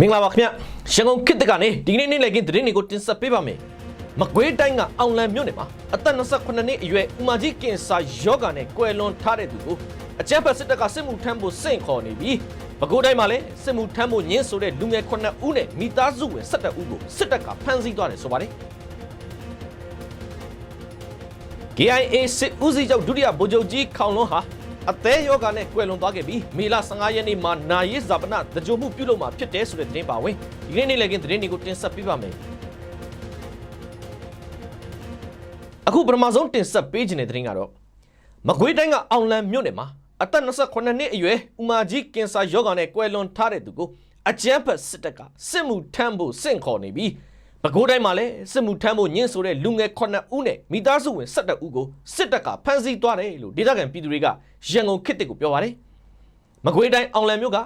မင်္ဂလာပါခင်ဗျရန်ကုန်ခေတ်သစ်ကနေဒီကနေ့နေ့လည်ခင်းသတင်းတွေကိုတင်ဆက်ပေးပါမယ်မကွေးတိုင်းကအောင်လံမြို့နယ်မှာအသက်28နှစ်အရွယ်ဦးမကြီးကင်ဆာယောဂါနဲ့ကွယ်လွန်ထားတဲ့သူကိုအကြမ်းဖက်စစ်တပ်ကစစ်မှုထမ်းဖို့စင့်ခေါ်နေပြီးပဲခူးတိုင်းမှာလည်းစစ်မှုထမ်းဖို့ညှင်းဆိုတဲ့လူငယ်9ဦးနဲ့မိသားစုဝင်17ဦးကိုစစ်တပ်ကဖမ်းဆီးသွားတယ်ဆိုပါတယ် KIA စစ်ဦးစီးချုပ်ဒုတိယဗိုလ်ချုပ်ကြီးခေါင်လွန်းဟာ အသေးယောဂနဲ့ကွယ်လွန်သွားခဲ့ပြီးမေလ15ရက်နေ့မှာနာယီဇာပနတကြိုမှုပြုလုပ်မှာဖြစ်တယ်ဆိုတဲ့သတင်းပါဝင်ဒီကနေ့နေ့လည်ခင်းသတင်းတွေကိုတင်ဆက်ပေးပါမယ်အခုပထမဆုံးတင်ဆက်ပေးခြင်းတဲ့သတင်းကတော့မကွေးတိုင်းကအောင်လံမြို့နယ်မှာအသက်28နှစ်အရွယ်ဦးမာကြီးကင်ဆာယောဂနဲ့ကွယ်လွန်ထားတဲ့သူကိုအကြမ်းဖက်စစ်တပ်ကစစ်မှုထမ်းဖို့စင့်ခေါ်နေပြီး ပဲခူးတိုင်းမှာလည်းစစ်မှုထမ်းဖို့ညှင်းဆိုတဲ့လူငယ်9ဦးနဲ့မိသားစုဝင်12ဦးကိုစစ်တပ်ကဖမ်းဆီးသွားတယ်လို့ဒေသခံပြည်သူတွေကရန်ကုန်ခေတ်တစ်ကိုပြောပါတယ်။မကွေးတိုင်းအောင်လံမြို့က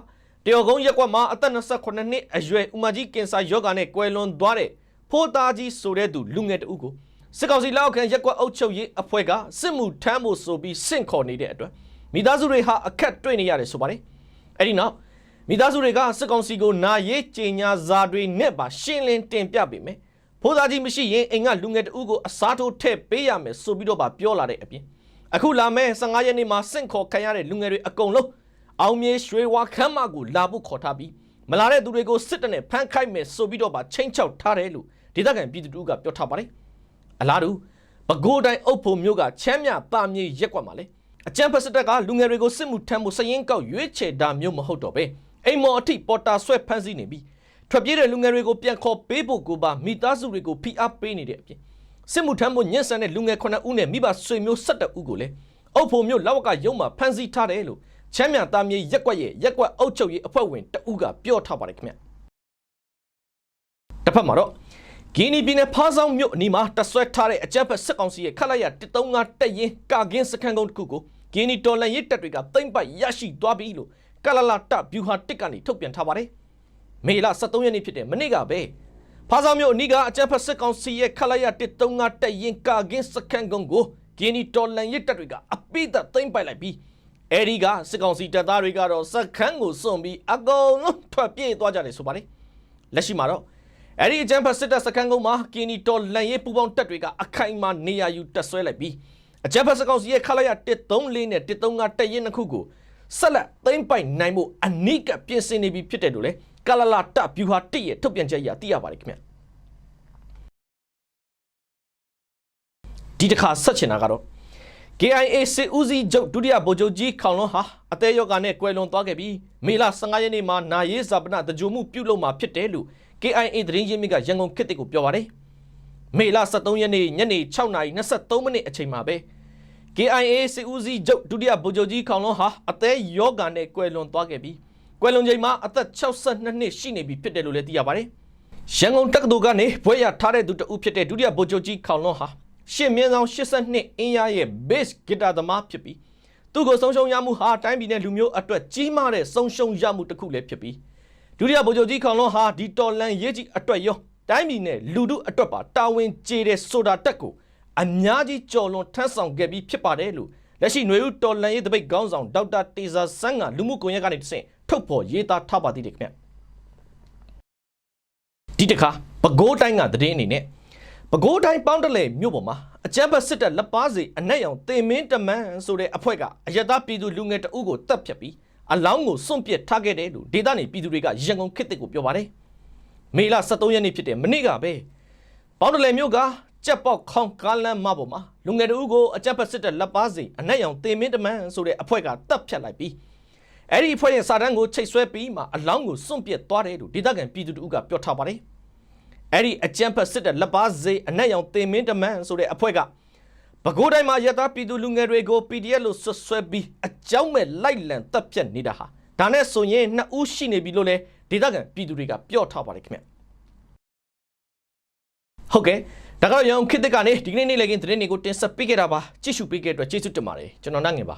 တယောကုန်းရက်ကွက်မှာအသက်28နှစ်အရွယ်ဦးမကြီးကင်ဆာယောဂနဲ့ကွယ်လွန်သွားတဲ့ဖိုးသားကြီးဆိုတဲ့သူလူငယ်တဦးကိုစစ်ကောင်စီလက်အောက်ခံရက်ကွက်အုပ်ချုပ်ရေးအဖွဲ့ကစစ်မှုထမ်းဖို့ဆိုပြီးစင့်ခေါ်နေတဲ့အတွက်မိသားစုတွေဟာအခက်တွေ့နေရတယ်ဆိုပါတယ်။အဲဒီနောက် မိသားစုတွေကစစ်ကောင်စီကိုနာရေးကြေညာစာတွေနဲ့ပါရှင်းလင်းတင်ပြပေးမယ်။ဖိုးသားကြီးမရှိရင်အိမ်ကလူငယ်တဦးကိုအစားထိုးထည့်ပေးရမယ်ဆိုပြီးတော့ပါပြောလာတဲ့အပြင်အခုလာမဲ့15ရက်နေ့မှာစင့်ခေါ်ခံရတဲ့လူငယ်တွေအကုန်လုံးအောင်မြေရွှေဝါခမ်းမကိုလာဖို့ခေါ်ထားပြီးမလာတဲ့သူတွေကိုစစ်တပ်နဲ့ဖမ်းခိုက်မယ်ဆိုပြီးတော့ပါချိန်ချောက်ထားတယ်လို့ဒေသခံပြည်သူတို့ကပြောထားပါတယ်။အလားတူပဲခူးတိုင်းအုပ်ဖို့မြို့ကချမ်းမြပါမြေရက်ကွက်မှာလေအကြံဖက်စစ်တပ်ကလူငယ်တွေကိုစစ်မှုထမ်းမှုစရင်ကောက်ရွေးချယ်တာမျိုးမဟုတ်တော့ပဲ အိမ်မော်အထိပေါ်တာဆွဲဖမ်းဆီးနေပြီးထွက်ပြေးတဲ့လူငယ်တွေကိုပြန်ခေါ်ပေးဖို့ကိုပါမိသားစုတွေကိုဖိအားပေးနေတဲ့အပြင်စစ်မှုထမ်းမှုညှဉ်းဆန်တဲ့လူငယ်9ဦးနဲ့မိဘဆွေမျိုး17ဦးကိုလည်းအုပ်ဖို့မြို့လောက်ကရုံးမှာဖမ်းဆီးထားတယ်လို့ချမ်းမြသားမြေရက်ကွက်ရဲ့ရက်ကွက်အုပ်ချုပ်ရေးအဖွဲ့ဝင်တဦးကပြောထားပါတယ်ခင်ဗျတစ်ဖက်မှာတော့ဂီနီပြည်နယ်ဖားဆောင်မြို့အနီးမှာတဆွဲထားတဲ့အကြမ်းဖက်စစ်ကောင်စီရဲ့ခက်လိုက်ရ135တက်ရင်ကာကင်းစခန်းကုန်းတစ်ခုကိုဂီနီတော်လန်ရေးတပ်တွေကသိမ့်ပိုက်ရရှိသွားပြီလို့ ကလလာတဗျူဟာတစ်ကနေထုတ်ပြန်ထားပါတယ်။မေလ23ရက်နေ့ဖြစ်တဲ့မနေ့ကပဲဖားဆောင်မြို့အနီးကအကြမ်းဖက်စစ်ကောင်စီရဲ့ခက်လိုက်ရ135တက်ရင်ကာကင်းစခန်းကုန်းကိုဂီနီတော်လန်ရေးတပ်တွေကအပိသက်သိမ့်ပိုက်လိုက်ပြီးအဲဒီကစစ်ကောင်စီတပ်သားတွေကတော့စခန်းကိုစွန့်ပြီးအကုန်လုံးထွက်ပြေးသွားကြတယ်ဆိုပါတယ်။လက်ရှိမှာတော့အဲ့ဒီအကြမ်းဖက်စစ်တပ်စခန်းကုန်းမှာကီနီတော်လန်ရေးပူပေါင်းတပ်တွေကအခိုင်အမာနေရာယူတက်ဆွဲလိုက်ပြီးအကြမ်းဖက်စကောင်စီရဲ့ခလာရ134နဲ့135တပ်ရင်းနှစ်ခုကို ဆက်လက်သိမ်းပိုက်နိုင်မှုအနိကပြင်ဆင်နေပြီဖြစ်တယ်လို့လေကလလာတဗျူဟာတစ်ရဲ့ထုတ်ပြန်ချက်အရသိရပါတယ်ခင်ဗျဒီတစ်ခါဆက်ချင်တာကတော့ KIA စစ်ဦးစီးချုပ်ဒုတိယဗိုလ်ချုပ်ကြီးခေါင်လွန်းဟာအသေးယောဂနဲ့ကွယ်လွန်သွားခဲ့ပြီးမေလ15ရက်နေ့မှာနာရေးဇာပနတကြိုမှုပြုလုပ်မှာဖြစ်တယ်လို့ KIA သတင်းရင်းမြစ်ကရန်ကုန်ခေတ်တစ်ကိုပြောပါတယ်။မေလ23ရက်နေ့ညနေ6:23မိနစ်အချိန်မှာပဲ KIA စစ်ဦးစီးချုပ်ဒုတိယဗိုလ်ချုပ်ကြီးခေါင်လွန်းဟာအသေးယောဂနဲ့ကွယ်လွန်သွားခဲ့ပြီးကွယ်လွန်ချိန်မှာအသက်62နှစ်ရှိနေပြီဖြစ်တယ်လို့လည်းသိရပါတယ်။ရန်ကုန်တက္ကသိုလ်ကနေဘွဲ့ရထားတဲ့သူတဦးဖြစ်တဲ့ဒုတိယဗိုလ်ချုပ်ကြီးခေါင်လွန်းဟာရှစ်မြင်းဆောင်82အင်းရရဲ့ bass ဂီတာသမားဖြစ်ပြီးသူ့ကိုဆုံးရှုံးရမှုဟာတိုင်းပြည်နဲ့လူမျိုးအတွက်ကြီးမားတဲ့ဆုံးရှုံးရမှုတစ်ခုလည်းဖြစ်ပြီးဒုတိယဗိုလ်ချုပ်ကြီးခေါင်လွန်းဟာဒီတော်လန်ရေးကြီးအတွက်ရောတိုင်းပြည်နဲ့လူထုအတွက်ပါတာဝန်ကျေတဲ့ဆိုတာတက်ကို အများကြီးကြော်လွန်ထမ်းဆောင်ခဲ့ပြီးဖြစ်ပါတယ်လို့လက်ရှိຫນွေဦးတော်လန်ရေးတပိတ်ခေါင်းဆောင်ဒေါက်တာတေဇာဆန်းကလူမှုကွန်ရက်ကနေတဆင့်ထုတ်ဖော်ရေးသားထားပါသေးတယ်ခင်ဗျဒီတခါပဲခူးတိုင်းကသတင်းအနေနဲ့ပဲခူးတိုင်းပေါင်းတလဲမြို့ပေါ်မှာအကြမ်းဖက်စစ်တပ်လက်ပါစီအနက်ရောင်တင်မင်းတမန်ဆိုတဲ့အဖွဲ့ကအယက်သားပြည်သူလူငယ်တအုပ်ကိုတပ်ဖြတ်ပြီးအလောင်းကိုစွန့်ပစ်ထားခဲ့တယ်လို့ဒေသနေပြည်သူတွေကရန်ကုန်ခေတ်တစ်ကိုပြောပါတယ်မေလ23ရက်နေ့ဖြစ်တဲ့မနေ့ကပဲပေါင်းတလဲမြို့က ကြက်ပေါက်ခေါင်ကားလမ်းမပေါ်မှာလူငယ်တအုပ်ကိုအကြမ်းဖက်စစ်တပ်လက်ပါစီအနက်ရောင်တင်မင်းတမန်ဆိုတဲ့အဖွဲ့ကတပ်ဖြတ်လိုက်ပြီးအဲ့ဒီအဖွဲ့ရဲ့စာတန်းကိုချိတ်ဆွဲပြီးမှအလောင်းကိုစွန့်ပစ်သွားတယ်လို့ဒေသခံပြည်သူတို့ကပြောထားပါတယ်အဲ့ဒီအကြမ်းဖက်စစ်တပ်လက်ပါစေအနက်ရောင်တင်မင်းတမန်ဆိုတဲ့အဖွဲ့ကပဲခူးတိုင်းမှာရတာပြည်သူလူငယ်တွေကို PDF လို့ဆွဆွဲပြီးအကြောင်းမဲ့လိုက်လံတပ်ဖြတ်နေတာဟာဒါနဲ့ဆိုရင်နှစ်ဦးရှိနေပြီလို့လဲဒေသခံပြည်သူတွေကပြောထားပါတယ်ခင်ဗျဟုတ်ကဲ့ ဒါကတော့ရောင်ခေတ်သစ်ကနေဒီကနေ့နေ့လည်ကင်းသတင်းတွေကိုတင်ဆက်ပေးခဲ့တာပါကြည့်ရှုပေးခဲ့တဲ့အတွက်ကျေးဇူးတင်ပါတယ်ကျွန်တော်နိုင်ငယ်ပါ